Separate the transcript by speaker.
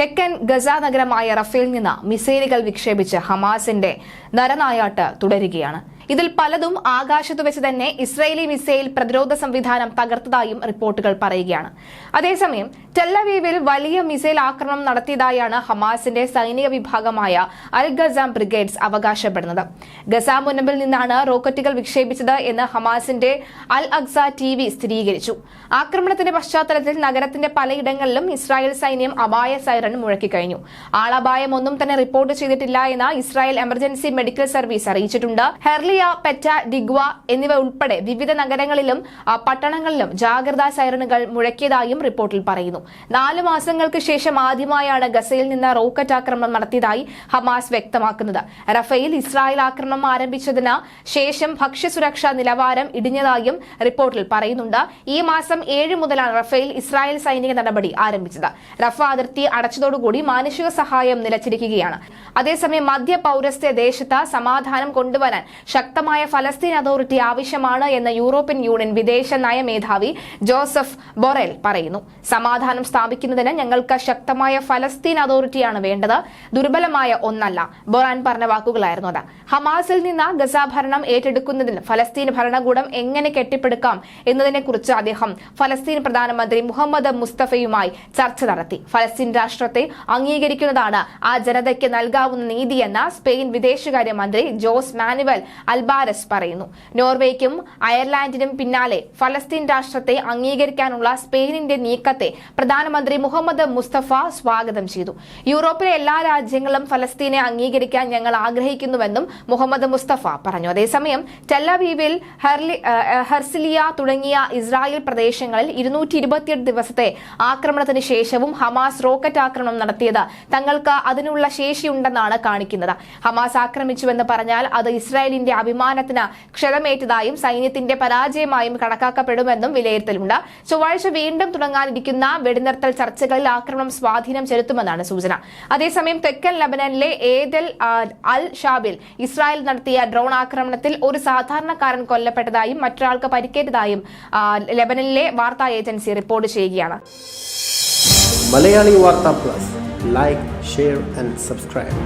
Speaker 1: തെക്കൻ ഗസ നഗരമായ റഫേൽ നിന്ന് മിസൈലുകൾ വിക്ഷേപിച്ച് ഹമാസിന്റെ നരനായാട്ട് തുടരുകയാണ്. ഇതിൽ പലതും ആകാശത്തു വെച്ച് തന്നെ ഇസ്രയേലി മിസൈൽ പ്രതിരോധ സംവിധാനം തകർത്തതായും റിപ്പോർട്ടുകൾ പറയുകയാണ്. അതേസമയം ടെല്ലവീവിൽ വലിയ മിസൈൽ ആക്രമണം നടത്തിയതായാണ് ഹമാസിന്റെ സൈനിക വിഭാഗമായ അൽ ഗസാം ബ്രിഗേഡ്സ് അവകാശപ്പെടുന്നത്. ഗസ മുനമ്പിൽ നിന്നാണ് റോക്കറ്റുകൾ വിക്ഷേപിച്ചത് എന്ന് ഹമാസിന്റെ അൽ അക്സ ടി വി സ്ഥിരീകരിച്ചു. ആക്രമണത്തിന്റെ പശ്ചാത്തലത്തിൽ നഗരത്തിന്റെ പലയിടങ്ങളിലും ഇസ്രായേൽ സൈന്യം അപായ സൈറൺ മുഴക്കിക്കഴിഞ്ഞു. ആളപായം ഒന്നും തന്നെ റിപ്പോർട്ട് ചെയ്തിട്ടില്ല എന്ന് ഇസ്രായേൽ എമർജൻസി മെഡിക്കൽ സർവീസ് അറിയിച്ചിട്ടുണ്ട്. ഹെർലിയ പെറ്റ ഡിഗ്വ എന്നിവ ഉൾപ്പെടെ വിവിധ നഗരങ്ങളിലും പട്ടണങ്ങളിലും ജാഗ്രതാ സൈറണുകൾ മുഴക്കിയതായും റിപ്പോർട്ടിൽ പറയുന്നു. നാല് മാസങ്ങൾക്ക് ശേഷം ആദ്യമായാണ് ഗസയിൽ നിന്ന് റോക്കറ്റ് ആക്രമണം നടത്തിയതായി ഹമാസ് വ്യക്തമാക്കുന്നത്. റഫേൽ ഇസ്രായേൽ ആക്രമണം ആരംഭിച്ചതിന് ശേഷം ഭക്ഷ്യസുരക്ഷാ നിലവാരം ഇടിഞ്ഞതായും റിപ്പോർട്ടിൽ പറയുന്നുണ്ട്. ഈ മാസം ഏഴ് മുതലാണ് റഫേൽ ഇസ്രായേൽ സൈനിക നടപടി ആരംഭിച്ചത്. റഫ അതിർത്തി അടച്ചതോടുകൂടി മാനുഷിക സഹായം നിലച്ചിരിക്കുകയാണ്. അതേസമയം മധ്യ പൌരസ്ത്യ ദേശത്ത് സമാധാനം കൊണ്ടുവരാൻ ശക്തമായ ഫലസ്തീൻ അതോറിറ്റി ആവശ്യമാണ് എന്ന് യൂറോപ്യൻ യൂണിയൻ വിദേശ നയ മേധാവി ജോസഫ് ബൊറേൽ പറയുന്നു. സമാധാനം സ്ഥാപിക്കുന്നതിന് ഞങ്ങൾക്ക് ശക്തമായ ഫലസ്തീൻ അതോറിറ്റിയാണ് വേണ്ടത്. ദുർബലമായ ഒന്നല്ല. ബൊറാൻ പറഞ്ഞ വാക്കുകളായിരുന്നു അത്. ഹമാസിൽ നിന്ന് ഗസ ഭരണം ഏറ്റെടുക്കുന്നതിന് ഫലസ്തീൻ ഭരണകൂടം എങ്ങനെ കെട്ടിപ്പടുക്കാം എന്നതിനെക്കുറിച്ച് അദ്ദേഹം ഫലസ്തീൻ പ്രധാനമന്ത്രി മുഹമ്മദ് മുസ്തഫയുമായി ചർച്ച നടത്തി. ഫലസ്തീൻ രാഷ്ട്രത്തെ അംഗീകരിക്കുന്നതാണ് ആ ജനതയ്ക്ക് നൽകാവുന്ന നീതിയെന്ന് സ്പെയിൻ വിദേശകാര്യമന്ത്രി ജോസ് മാനുവൽ അൽബാരസ് പറയുന്നു. നോർവേക്കും അയർലാൻഡിനും പിന്നാലെ ഫലസ്തീൻ രാഷ്ട്രത്തെ അംഗീകരിക്കാനുള്ള സ്പെയിനിന്റെ നീക്കത്തെ പ്രധാനമന്ത്രി മുഹമ്മദ് മുസ്തഫ സ്വാഗതം ചെയ്തു. യൂറോപ്പിലെ എല്ലാ രാജ്യങ്ങളും ഫലസ്തീനെ അംഗീകരിക്കാൻ ഞങ്ങൾ ആഗ്രഹിക്കുന്നുവെന്നും മുഹമ്മദ് മുസ്തഫ പറഞ്ഞു. അതേസമയം ടെല്ലവീവിൽ ഹെർസിലിയ തുടങ്ങിയ ഇസ്രായേൽ പ്രദേശങ്ങളിൽ ഇരുന്നൂറ്റി ഇരുപത്തിയെട്ട് ദിവസത്തെ ആക്രമണത്തിന് ശേഷവും ഹമാസ് റോക്കറ്റ് ആക്രമണം നടത്തിയത് തങ്ങൾക്ക് അതിനുള്ള ശേഷിയുണ്ടെന്നാണ് കാണിക്കുന്നത്. ഹമാസ് ആക്രമിച്ചുവെന്ന് പറഞ്ഞാൽ അത് ഇസ്രായേലിന്റെ അഭിമാനത്തിന് ക്ഷതമേറ്റതായും സൈന്യത്തിന്റെ പരാജയമായും കണക്കാക്കപ്പെടുമെന്നും വിലയിരുത്തലുണ്ട്. ചൊവ്വാഴ്ച വീണ്ടും തുടങ്ങാനിരിക്കുന്ന വെടിനിർത്തൽ ചർച്ചകളിൽ ആക്രമണം സ്വാധീനം ചെലുത്തുമെന്നാണ് സൂചന. അതേസമയം തെക്കൻ ലബനനിലെ ഏദൽ അൽ ഷാബിൽ ഇസ്രായേൽ നടത്തിയ ഡ്രോൺ ആക്രമണത്തിൽ ഒരു സാധാരണക്കാരൻ കൊല്ലപ്പെട്ടതായും മറ്റൊരാൾക്ക് പരിക്കേറ്റതായും ലബനനിലെ വാർത്താ ഏജൻസി റിപ്പോർട്ട് ചെയ്യുകയാണ്.
Speaker 2: Malayali Vartha plus. Like share and subscribe